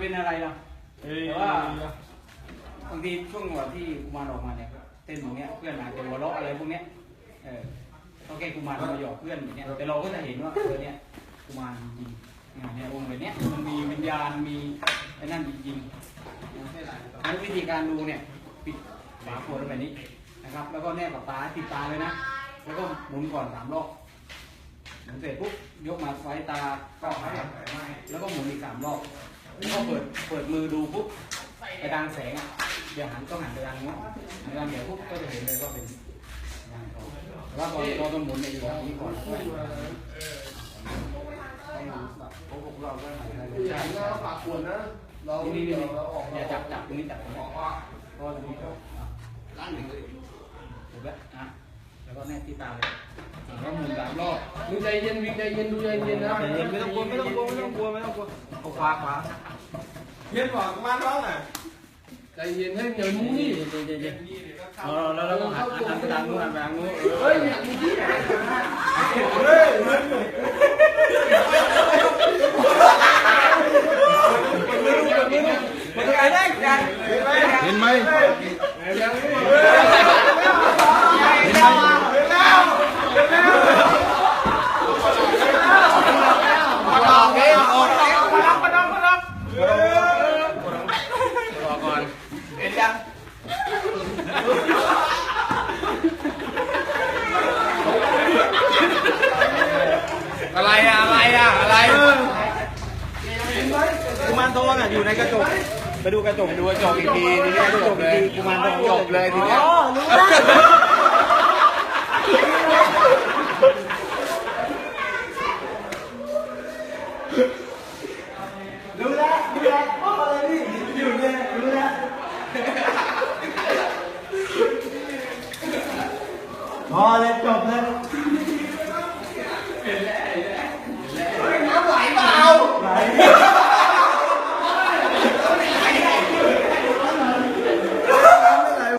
เป็นอะไรล่ะเอ้ยแต่ว่าบางทีช่วงวันที่กุมารออกมาเนี่ยเต้นอย่างเงี้ยเพื่อนอาจจะหัวเราะอะไรพวกเนี้ยเออก็แค่กุมารมาหยอกเพื่อนอย่างเงี้ยแต่เราก็จะเห็นว่าเออเนี่ยกุมารจริงๆเนี่ยองค์แบบเนี้ยมันมีวิญญาณมีไอ้นั่นจริงๆแล้ววิธีการดูเนี่ยปิดฝาขวดไว้แบบนี้นะครับ แล้วก็แนบกับตาติดตาเลยนะ แล้วก็หมุนก่อนสามรอบหมุนเสร็จปุ๊บยกมาไว้ตาก็หายแล้วก็หมุนอีกสามรอบ แล้วก็เปิดเปิดมือดูปุ๊บไปทางแสงอะเดี๋ยวหันต้องหันไปทางนู้นหันไปทางเดี๋ยวปุ๊บก็จะเห็นเลยว่าเป็นงานเขาแต่ว่าตอนตอนต้องหมุนเนี่ยอยู่ทางนี้ก่อนต้องดูแบบโอ้พวกเราก็หันไปอย่าทางงนี้นี้ปากขวดนะเรานี่นี่นี่เราออกอย่าจับจับตรงนี้จับตรงนี้เพราะว่าตรงนี้ก็อะล้างหนึ่งเลยถูกแล้วอะแล้วก็แนบที่ตาเลย รอบดูใจเย็นวิงใจเย็นดูใจเย็นนะใจเย็นไม่ต้องกลัวไม่ต้องกลัวไม่ต้องกลัวไม่ต้องกลัวเอาขวาขวาเย็นกว่ากุมารร้องอะใจเย็นให้เหนียวนู้นนี่เย็นเย็นเย็นเออแล้วเราก็หันหันไปทางนู้นหันไปทางนู้นเฮ้ยเนี่ยมึงที่เฮ้ยมันได้กันเห็นไหม ยังไม่ เห็นไหม เห็นยัง อะไรอะอะไรอะอะไรกุมารทองอะอยู่ในกระจกไปดูกระจกดูกระจกอีกทีนี่กระจกเลยกุมารทองจบเลยทีเนี้ยรู้แล้วรู้แล้วพ่ออะไรนี่อยู่เนี่ยรู้แล้วพอเลยจบเลย